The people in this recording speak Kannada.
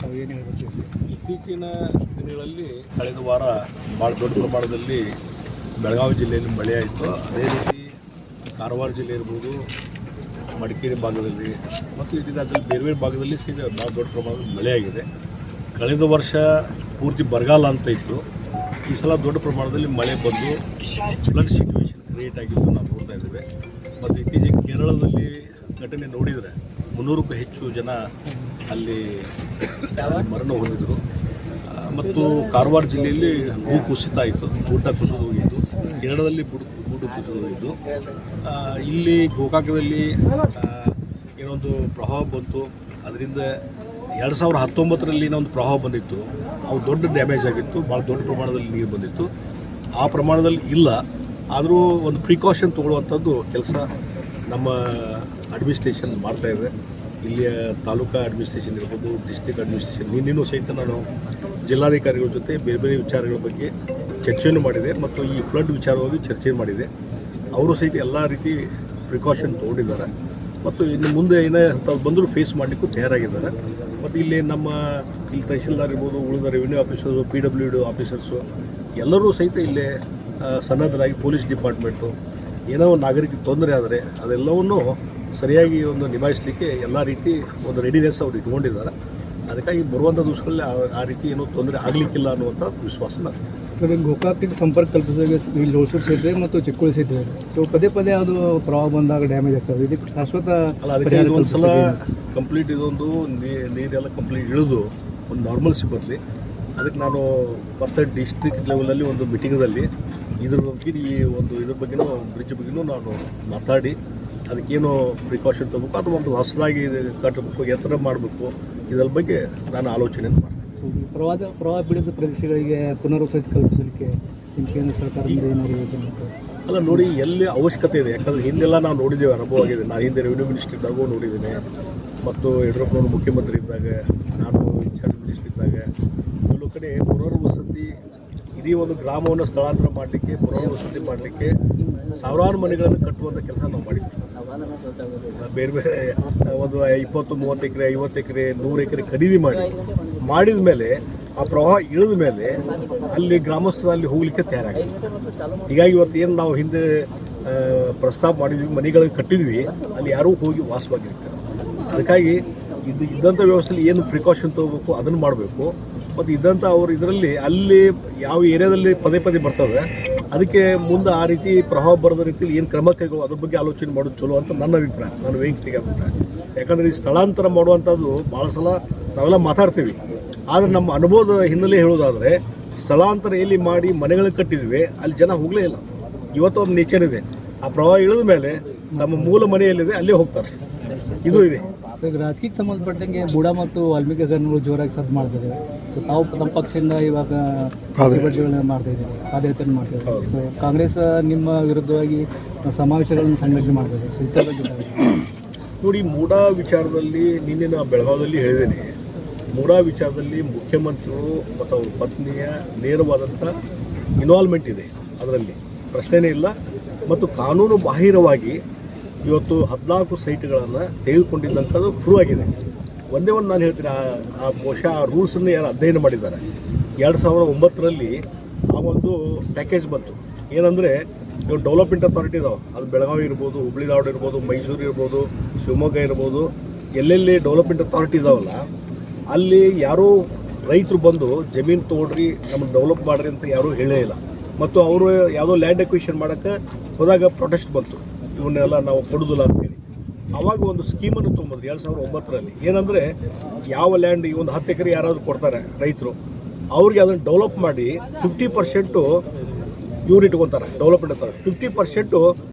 ತಾವು ಏನು ಇತ್ತೀಚಿನ ದಿನಗಳಲ್ಲಿ ಕಳೆದ ವಾರ ಭಾಳ ದೊಡ್ಡ ಪ್ರಮಾಣದಲ್ಲಿ ಬೆಳಗಾವಿ ಜಿಲ್ಲೆಯಲ್ಲಿ ಮಳೆ ಆಯಿತು. ಅದೇ ರೀತಿ ಕಾರವಾರ ಜಿಲ್ಲೆ ಇರ್ಬೋದು, ಮಡಿಕೇರಿ ಭಾಗದಲ್ಲಿ ಮತ್ತು ಇಡೀ ರಾಜ್ಯದಲ್ಲಿ ಬೇರೆ ಬೇರೆ ಭಾಗದಲ್ಲಿ ಸೀದಾ ಭಾಳ ದೊಡ್ಡ ಪ್ರಮಾಣದಲ್ಲಿ ಮಳೆ ಆಗಿದೆ. ಕಳೆದ ವರ್ಷ ಪೂರ್ತಿ ಬರಗಾಲ ಅಂತ ಇತ್ತು. ಈ ಸಲ ದೊಡ್ಡ ಪ್ರಮಾಣದಲ್ಲಿ ಮಳೆ ಬಂದು ಫ್ಲಡ್ ಸಿಚುವೇಶನ್ ಕ್ರಿಯೇಟ್ ಆಗಿದ್ದು ನಾವು ನೋಡ್ತಾ ಇದ್ದೇವೆ. ಮತ್ತು ಇತ್ತೀಚೆಗೆ ಕೇರಳದಲ್ಲಿ ಘಟನೆ ನೋಡಿದರೆ ಮುನ್ನೂರಕ್ಕೂ ಹೆಚ್ಚು ಜನ ಅಲ್ಲಿ ಮರಣ ಹೊಂದಿದ್ರು. ಮತ್ತು ಕಾರವಾರ ಜಿಲ್ಲೆಯಲ್ಲಿ ಭೂ ಕುಸಿತ ಆಯಿತು ಗುಡ್ಡ ಕುಸಿದು ಹೋಗಿದ್ದು, ಕೇರಳದಲ್ಲಿ ಬುಡು ಗುಡ್ಡು ಕುಸಿದು ಹೋಗಿದ್ದು. ಇಲ್ಲಿ ಗೋಕಾಕದಲ್ಲಿ ಏನೊಂದು ಪ್ರಭಾವ ಬಂತು. ಅದರಿಂದ ಎರಡು ಸಾವಿರ ಹತ್ತೊಂಬತ್ತರಲ್ಲಿ ಒಂದು ಪ್ರಭಾವ ಬಂದಿತ್ತು. ಅವು ದೊಡ್ಡ ಡ್ಯಾಮೇಜ್ ಆಗಿತ್ತು, ಭಾಳ ದೊಡ್ಡ ಪ್ರಮಾಣದಲ್ಲಿ ನೀರು ಬಂದಿತ್ತು. ಆ ಪ್ರಮಾಣದಲ್ಲಿ ಇಲ್ಲ. ಆದರೂ ಒಂದು ಪ್ರಿಕಾಷನ್ ತೊಗೊಳ್ಳುವಂಥದ್ದು ಕೆಲಸ ನಮ್ಮ ಅಡ್ಮಿನಿಸ್ಟ್ರೇಷನ್ ಮಾಡ್ತಾ ಇದೆ. ಇಲ್ಲಿಯ ತಾಲೂಕಾ ಅಡ್ಮಿನಿಸ್ಟ್ರೇಷನ್ ಇರ್ಬೋದು ಡಿಸ್ಟಿಕ್ ಅಡ್ಮಿನಿಸ್ಟ್ರೇಷನ್ ನಿನ್ನೆನೂ ಸಹಿತ ನಾನು ಜಿಲ್ಲಾಧಿಕಾರಿಗಳ ಜೊತೆ ಬೇರೆ ಬೇರೆ ವಿಚಾರಗಳ ಬಗ್ಗೆ ಚರ್ಚೆಯನ್ನು ಮಾಡಿದೆ ಮತ್ತು ಈ ಫ್ಲಡ್ ವಿಚಾರವಾಗಿ ಚರ್ಚೆ ಮಾಡಿದೆ. ಅವರು ಸಹಿತ ಎಲ್ಲ ರೀತಿ ಪ್ರಿಕಾಷನ್ ತೊಗೊಂಡಿದ್ದಾರೆ. ಮತ್ತು ಇನ್ನು ಮುಂದೆ ಏನೇ ತಾವು ಬಂದರೂ ಫೇಸ್ ಮಾಡಲಿಕ್ಕೂ ತಯಾರಾಗಿದ್ದಾರೆ. ಮತ್ತು ಇಲ್ಲಿ ನಮ್ಮ ಇಲ್ಲಿ ತಹಶೀಲ್ದಾರ್ ಇರ್ಬೋದು ಉಳಿದ revenue officers P W D officers ಎಲ್ಲರೂ ಸಹಿತ ಇಲ್ಲೇ ಸನ್ನದ್ಧರಾಗಿ ಪೊಲೀಸ್ ಡಿಪಾರ್ಟ್ಮೆಂಟು ಏನೋ ನಾಗರಿಕ ತೊಂದರೆ ಆದರೆ ಅದೆಲ್ಲವನ್ನು ಸರಿಯಾಗಿ ಒಂದು ನಿಭಾಯಿಸಲಿಕ್ಕೆ ಎಲ್ಲ ರೀತಿ ಒಂದು ರೆಡಿನೆಸ್ ಅವರು ಇಟ್ಕೊಂಡಿದ್ದಾರೆ. ಅದಕ್ಕಾಗಿ ಬರುವಂಥ ದಿವಸಗಳಲ್ಲಿ ಆ- ರೀತಿ ಏನೂ ತೊಂದರೆ ಆಗಲಿಕ್ಕಿಲ್ಲ ಅನ್ನುವಂಥ ವಿಶ್ವಾಸ ನನಗೆ ಸರ್ ಗೋಕಾಕಿಗೆ ಸಂಪರ್ಕ ಕಲ್ಪಿಸಿದಾಗ ಇಲ್ಲಿ ಹೊಸೂರು ಸೇತುವೆ ಮತ್ತು ಚಿಕ್ಕೋಳಿ ಸೇತುವೆ ಸೊ ಪದೇ ಪದೇ ಅದು ಪ್ರವಾಹ ಬಂದಾಗ ಡ್ಯಾಮೇಜ್ ಆಗ್ತದೆ. ಇದಕ್ಕೆ ಶಾಶ್ವತ ಅಲ್ಲ ಅದಕ್ಕೆ ಪರಿಹಾರ ಸಲ ಕಂಪ್ಲೀಟ್ ಇದೊಂದು ನೀರೆಲ್ಲ ಕಂಪ್ಲೀಟ್ ಇಳಿದು ಒಂದು ನಾರ್ಮಲ್ಸಿ ಬರಲಿ. ಅದಕ್ಕೆ ನಾನು ಮತ್ತೆ ಡಿಸ್ಟ್ರಿಕ್ಟ್ ಲೆವೆಲಲ್ಲಿ ಒಂದು ಮೀಟಿಂಗಲ್ಲಿ ಇದ್ರ ಬಗ್ಗೆ ಈ ಒಂದು ಇದ್ರ ಬಗ್ಗೆನೂ ಬ್ರಿಡ್ಜ್ ಬಗ್ಗೆನೂ ನಾನು ಮಾತಾಡಿ ಅದಕ್ಕೇನು ಪ್ರಿಕಾಷನ್ ತಗೋಬೇಕು ಅದು ಒಂದು ಹೊಸದಾಗಿ ಕಟ್ಟಬೇಕು ಎತ್ತರ ಮಾಡಬೇಕು. ಇದರ ಬಗ್ಗೆ ನಾನು ಆಲೋಚನೆ ಮಾಡ್ತೀನಿ. ಪ್ರವಾಹ ಪ್ರವಾಹ ಪೀಡಿತ ಪ್ರದೇಶಗಳಿಗೆ ಪುನರ್ವಸತಿ ಕಲ್ಪಿಸಲಿಕ್ಕೆ ಕೇಂದ್ರ ಸರ್ಕಾರ ಅಲ್ಲ ನೋಡಿ ಎಲ್ಲಿ ಅವಶ್ಯಕತೆ ಇದೆ. ಯಾಕಂದರೆ ಹಿಂದೆಲ್ಲ ನಾವು ನೋಡಿದ್ದೇವೆ ಅನುಭವ ಆಗಿದೆ. ನಾನು ಹಿಂದೆ ರೆವಿನ್ಯೂ ಮಿನಿಸ್ಟರ್ ಇದ್ದಾಗೂ ನೋಡಿದ್ದೇನೆ. ಮತ್ತು ಯಡಿಯೂರಪ್ಪನವರು ಮುಖ್ಯಮಂತ್ರಿ ಇದ್ದಾಗ ನಾನು ಇನ್ಚಾರ್ಜ್ ಮಿನಿಸ್ಟರ್ ಇದ್ದಾಗ ಕೆಲವು ಕಡೆ ಪುನರ್ವಸತಿ ಇಡೀ ಒಂದು ಗ್ರಾಮವನ್ನು ಸ್ಥಳಾಂತರ ಮಾಡಲಿಕ್ಕೆ ಪುನರ್ವಸತಿ ಮಾಡಲಿಕ್ಕೆ ಸಾವಿರಾರು ಮನೆಗಳನ್ನು ಕಟ್ಟುವಂಥ ಕೆಲಸ ನಾವು ಮಾಡಿದ್ವಿ. ಬೇರೆ ಬೇರೆ ಒಂದು ಇಪ್ಪತ್ತು, ಮೂವತ್ತು ಎಕರೆ, ಐವತ್ತು ಎಕರೆ, ನೂರು ಎಕರೆ ಖರೀದಿ ಮಾಡಿ, ಮಾಡಿದ ಮೇಲೆ, ಆ ಪ್ರವಾಹ ಇಳಿದ ಮೇಲೆ ಅಲ್ಲಿ ಗ್ರಾಮಸ್ಥರು ಅಲ್ಲಿ ಹೋಗ್ಲಿಕ್ಕೆ ತಯಾರಾಗಿದೆ. ಹೀಗಾಗಿ ಇವತ್ತು ಏನು ನಾವು ಹಿಂದೆ ಪ್ರಸ್ತಾಪ ಮಾಡಿದ್ವಿ ಮನೆಗಳನ್ನು ಕಟ್ಟಿದ್ವಿ, ಅಲ್ಲಿ ಯಾರೂ ಹೋಗಿ ವಾಸವಾಗಿರ್ತಾರೆ. ಅದಕ್ಕಾಗಿ ಇದು ಇದ್ದಂಥ ವ್ಯವಸ್ಥೆಯಲ್ಲಿ ಏನು ಪ್ರಿಕಾಷನ್ ತೊಗೋಬೇಕು, ಅದನ್ನು ಮಾಡಬೇಕು. ಮತ್ತು ಇದ್ದಂಥ ಅವರು ಇದರಲ್ಲಿ, ಅಲ್ಲಿ ಯಾವ ಏರಿಯಾದಲ್ಲಿ ಪದೇ ಪದೇ ಬರ್ತದೆ ಅದಕ್ಕೆ ಮುಂದೆ ಆ ರೀತಿ ಪ್ರಭಾವ ಬರದ ರೀತಿಯಲ್ಲಿ ಏನು ಕ್ರಮ ಕೈಗೊಳ್ಳೋ ಅದ್ರ ಬಗ್ಗೆ ಆಲೋಚನೆ ಮಾಡೋದು ಚಲೋ ಅಂತ ನನ್ನ ಅಭಿಪ್ರಾಯ, ನನ್ನ ವೈಯಕ್ತಿಕ ಅಭಿಪ್ರಾಯ. ಯಾಕಂದರೆ ಈ ಸ್ಥಳಾಂತರ ಮಾಡುವಂಥದ್ದು ಭಾಳ ಸಲ ನಾವೆಲ್ಲ ಮಾತಾಡ್ತೀವಿ. ಆದರೆ ನಮ್ಮ ಅನುಭವದ ಹಿನ್ನೆಲೆ ಹೇಳೋದಾದರೆ ಸ್ಥಳಾಂತರ ಎಲ್ಲಿ ಮಾಡಿ ಮನೆಗಳು ಕಟ್ಟಿದ್ವಿ, ಅಲ್ಲಿ ಜನ ಹೋಗಲೇ ಇಲ್ಲ. ಇವತ್ತು ಒಂದು ನೇಚರ್ ಇದೆ. ಆ ಪ್ರವಾಹ ಇಳಿದ ಮೇಲೆ ನಮ್ಮ ಮೂಲ ಮನೆಯಲ್ಲಿದೆ, ಅಲ್ಲೇ ಹೋಗ್ತಾರೆ. ಇದು ಇದೆ. ಸೊ ಈಗ ರಾಜಕೀಯಕ್ಕೆ ಸಂಬಂಧಪಟ್ಟಂಗೆ ಬುಡ ಮತ್ತು ವಾಲ್ಮೀಕಿ ಗಣಗಳು ಜೋರಾಗಿ ಸದ್ದು ಮಾಡ್ತಿದ್ದಾರೆ. ಸೊ ತಾವು ನಮ್ಮ ಪಕ್ಷದಿಂದ ಇವಾಗ ಪ್ರತಿಭಟನೆಗಳನ್ನ ಮಾಡ್ತಾ ಇದ್ದಾರೆ ಪಾದಯಾತ್ರೆ ಮಾಡ್ತಾ ಇದ್ದಾರೆ. ಸೊ ಕಾಂಗ್ರೆಸ್ ನಿಮ್ಮ ವಿರುದ್ಧವಾಗಿ ಸಮಾವೇಶಗಳನ್ನು ಸಂಘಟನೆ ಮಾಡ್ತಾ ಇದೆ ಸೊ ಇತರ ಬಗ್ಗೆ ನೋಡಿ ಮೂಡಾ ವಿಚಾರದಲ್ಲಿ ನಿನ್ನೆ ನಾವು ಬೆಳಗಾವದಲ್ಲಿ ಹೇಳಿದ್ದೇನೆ. ಮೂಡಾ ವಿಚಾರದಲ್ಲಿ ಮುಖ್ಯಮಂತ್ರಿಗಳು ಮತ್ತು ಅವ್ರ ಪತ್ನಿಯ ನೇರವಾದಂಥ ಇನ್ವಾಲ್ವ್ಮೆಂಟ್ ಇದೆ ಅದರಲ್ಲಿ. ಪ್ರಶ್ನೆನೇ ಇಲ್ಲ. ಮತ್ತು ಕಾನೂನು ಬಾಹಿರವಾಗಿ ಇವತ್ತು ಹದಿನಾಲ್ಕು ಸೈಟ್ಗಳನ್ನು ತೆಗೆದುಕೊಂಡಿದ್ದಂಥದ್ದು ಫ್ರೂ ಆಗಿದೆ. ಒಂದೇ ಒಂದು ನಾನು ಹೇಳ್ತೀನಿ, ಆ ಬಹುಶಃ ಆ ರೂಲ್ಸನ್ನು ಯಾರು ಅಧ್ಯಯನ ಮಾಡಿದ್ದಾರೆ. ಎರಡು ಸಾವಿರದ ಒಂಬತ್ತರಲ್ಲಿ ಆ ಒಂದು ಪ್ಯಾಕೇಜ್ ಬಂತು. ಏನಂದರೆ ಇವಾಗ ಡೆವಲಪ್ಮೆಂಟ್ ಅಥಾರಿಟಿ ಇದಾವೆ. ಅದು ಬೆಳಗಾವಿ ಇರ್ಬೋದು, ಹುಬ್ಳಿ ಧಾರವಾಡ ಇರ್ಬೋದು, ಮೈಸೂರು ಇರ್ಬೋದು, ಶಿವಮೊಗ್ಗ ಇರ್ಬೋದು, ಎಲ್ಲೆಲ್ಲಿ ಡೆವಲಪ್ಮೆಂಟ್ ಅಥಾರಿಟಿ ಇದಾವಲ್ಲ, ಅಲ್ಲಿ ಯಾರೂ ರೈತರು ಬಂದು ಜಮೀನು ತೊಗೊಳ್ರಿ ನಮಗೆ ಡೆವಲಪ್ ಮಾಡ್ರಿ ಅಂತ ಯಾರೂ ಹೇಳೇ ಇಲ್ಲ. ಮತ್ತು ಅವರು ಯಾವುದೋ ಲ್ಯಾಂಡ್ ಅಕ್ವಿಷನ್ ಮಾಡೋಕ್ಕೆ ಹೋದಾಗ ಪ್ರೊಟೆಸ್ಟ್ ಬಂತು. ಇವನ್ನೆಲ್ಲ ನಾವು ಕೊಡೋದಿಲ್ಲ ಅಂತೇಳಿ. ಅವಾಗ ಒಂದು ಸ್ಕೀಮನ್ನು ತೊಗೊಂಬಂದ್ರು, ಎರಡು ಸಾವಿರದ ಒಂಬತ್ತರಲ್ಲಿ. ಏನಂದರೆ, ಯಾವ ಲ್ಯಾಂಡ್ ಈ ಒಂದು ಹತ್ತು ಎಕರೆ ಯಾರಾದರೂ ಕೊಡ್ತಾರೆ ರೈತರು, ಅವ್ರಿಗೆ ಅದನ್ನು ಡೆವಲಪ್ ಮಾಡಿ ಫಿಫ್ಟಿ ಪರ್ಸೆಂಟು ಇವ್ರು ಇಟ್ಕೊತಾರೆ ಡೆವಲಪ್ಮೆಂಟ್ ಅಂತಾರೆ. Fifty percent